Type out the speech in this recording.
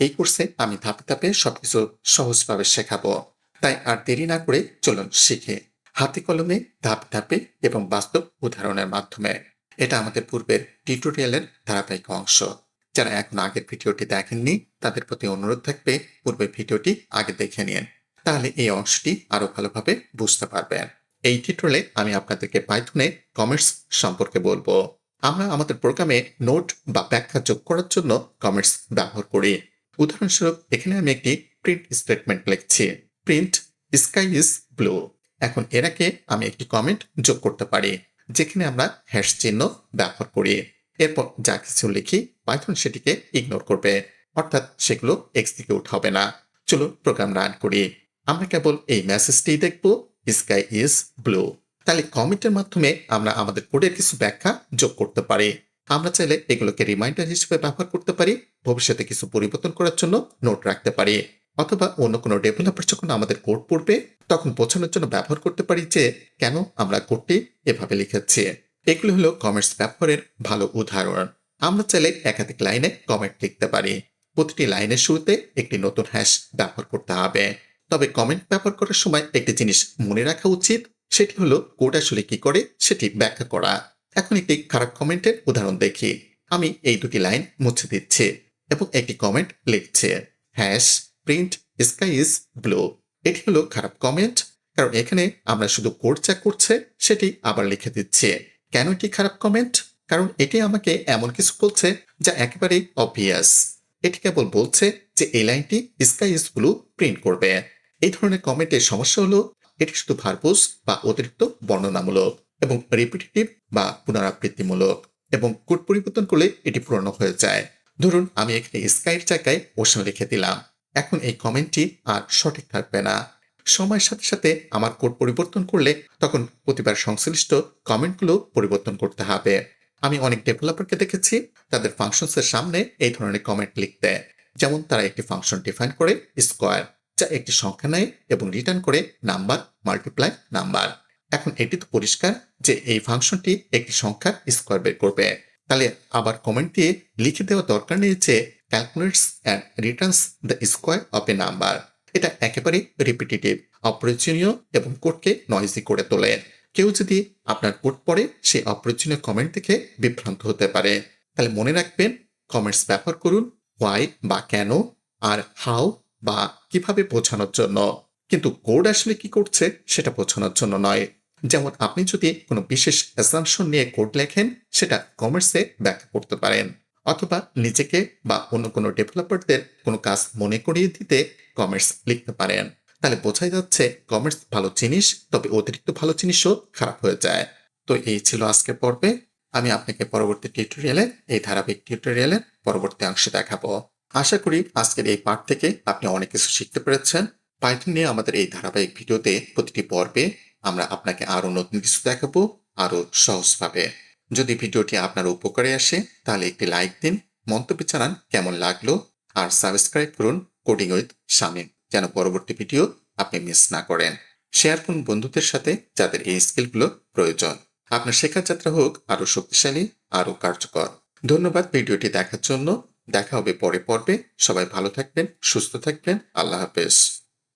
এই কোর্সে আমি ধাপে ধাপে সবকিছু সহজভাবে শেখাবো। তাই আর দেরি না করে চলুন শিখে। হাতে কলমে ধাপে ধাপে এবং বাস্তব উদাহরণের মাধ্যমে। এটা আমাদের পূর্বের টিউটোরিয়ালের ধারাবাহিক অংশ। যারা এখন আগের ভিডিওটি দেখেননি, তাদের প্রতি অনুরোধ থাকবে পূর্বের ভিডিওটি আগে দেখে নিন। তাহলে এই অংশটি আরও ভালোভাবে বুঝতে পারবেন। এই টিউটোরিয়ালে আমি আপনাদেরকে পাইথনে কমেন্টস সম্পর্কে বলব। আমরা আমাদের প্রোগ্রামে নোট বা ব্যাখ্যা যোগ করার জন্য কমেন্টস ব্যবহার করি। উদাহরণস্বরূপ, এখানে আমি একটি প্রিন্ট স্টেটমেন্ট লিখছি। প্রিন্ট স্কাই ইজ ব্লু এখন এরাকে আমি একটি কমেন্ট যোগ করতে পারি, যেখানে আমরা হ্যাশ চিহ্ন ব্যবহার করি। এরপর যা কিছু লিখি পাইথন সেটিকে ইগনোর করবে। অর্থাৎ সেগুলো এক্সিকিউট হবে না। চলো প্রোগ্রাম রান করি। আমরা কেবল এই মেসেজটি দেখব স্কাই ইজ ব্লু তাহলে কমেন্টের মাধ্যমে আমরা আমাদের কোডের কিছু ব্যাখ্যা যোগ করতে পারি। আমরা চাইলে এগুলোকে রিমাইন্ডার হিসেবে ব্যবহার করতে পারি, ভবিষ্যতে কিছু পরিবর্তন করার জন্য নোট রাখতে পারি। অথবা অন্য কোনো ডেভেলপার যখন আমাদের কোড পড়বে, তখন বোঝানোর জন্য ব্যবহার করতে পারি যে, কেন আমরা কোডটি এভাবে লিখেছি? এগুলো হলো কমেন্টস ব্যবহারের ভালো উদাহরণ। আমরা চাইলে একাধিক লাইনে কমেন্ট লিখতে পারি। প্রতিটি লাইনের শুরুতে একটি নতুন হ্যাশ ব্যবহার করতে হবে। তবে কমেন্ট ব্যবহার করার সময় একটি জিনিস মনে রাখা উচিত, সেটি হলো কোড আসলে কি করে, সেটি ব্যাখ্যা করা। এখন একটি খারাপ কমেন্টের উদাহরণ দেখি। আমি এই দুটি লাইন মুছে দিচ্ছি এবং একটি কমেন্ট লিখছে। Hash, print, sky is blue. এটি হলো খারাপ কমেন্ট, কারণ এখানে আমরা শুধু কোড চেক করছে, সেটি আবার লিখে দিচ্ছে। কেন এটি খারাপ কমেন্ট? কারণ এটি আমাকে এমন কিছু বলছে যা একেবারেই অবভিয়াস এটি কেবল বলছে যে এই লাইনটি স্কাই ইজ ব্লু প্রিন্ট করবে। এই ধরনের কমেন্টের সমস্যা হলো, এটি শুধু ভার্বোস বা অতিরিক্ত বর্ণনামূলক। এবং রিপিটেটিভ বা পুনরাবৃত্তিমূলক এবং কোড পরিবর্তন করলে এটি পুরনো হয়ে যায়। ধরুন, আমি এখানে স্কাইয়ের জায়গায় ওশান লিখে দিলাম। এখন এই কমেন্টটি আর সঠিক থাকবে না। সময়ের সাথে সাথে আমার কোড পরিবর্তন করলে তখন প্রতিবার সংশ্লিষ্ট কমেন্টগুলো পরিবর্তন করতে হবে। আমি অনেক ডেভেলপারকে দেখেছি, তাদের ফাংশনসের সামনে এই ধরনের কমেন্ট লিখতে। যেমন তারা একটি ফাংশন ডিফাইন করে স্কোয়ার যা একটি সংখ্যা নেয় এবং রিটার্ন করে নাম্বার মাল্টিপ্লাই নাম্বার এখন এটি তো পরিষ্কার যে এই ফাংশনটি একটি সংখ্যার স্কোয়ার বের করবে। তাহলে আবার কমেন্ট দিয়ে লিখে দেওয়া দরকার নেই যে calculates and returns the square of a number এটা একেবারে রিপিটেটিভ অপ্রয়োজনীয় এবং কোডকে নয়েজি করে তোলে। কেউ যদি আপনার কোড পড়ে সেই অপ্রয়োজনীয় কমেন্ট থেকে বিভ্রান্ত হতে পারে। তাহলে মনে রাখবেন কমেন্টস ব্যবহার করুন হোয়াই বা কেন, আর হাউ বা কীভাবে বোঝানোর জন্য। কিন্তু কোড আসলে কি করছে, সেটা বোঝানোর জন্য নয়। যেমন আপনি যদি কোনো বিশেষ অ্যাসামশন নিয়ে কোড লেখেন, সেটা কমার্সে ব্যাখ্যা করতে পারেন। অথবা নিজেকে বা অন্য কোনো ডেভেলপারদের কোনো কাজ মনে করিয়ে দিতে কমার্স লিখতে পারেন। তাহলে বোঝাই যাচ্ছে কমার্স ভালো জিনিস, তবে অতিরিক্ত ভালো জিনিসও খারাপ হয়ে যায়। তো এই ছিল আজকের পর্বে। আমি আপনাকে পরবর্তী টিউটোরিয়ালে এই ধারাবাহিক টিউটোরিয়ালের পরবর্তী অংশে দেখাবো। আশা করি আজকের এই পাঠ থেকে আপনি অনেক কিছু শিখতে পেরেছেন। পাইথন নিয়ে আমাদের এই ধারাবাহিক ভিডিওতে প্রতিটি পর্বে আমরা আপনাকে আরও নতুন কিছু দেখাবো আরও সহজভাবে। যদি ভিডিওটি আপনার উপকারে আসে, তাহলে একটি লাইক দিন, মন্তব্য জানান কেমন লাগল, আর সাবস্ক্রাইব করুন কোডিং উইথ শামিম, যেন পরবর্তী ভিডিও আপনি মিস না করেন। শেয়ার করুন বন্ধুদের সাথে যাদের এই স্কিলগুলো প্রয়োজন। আপনার শেখার যাত্রা হোক আরও শক্তিশালী, আরও কার্যকর। ধন্যবাদ ভিডিওটি দেখার জন্য। দেখা হবে পরে পর্বে। সবাই ভালো থাকবেন, সুস্থ থাকবেন। আল্লাহ হাফেজ।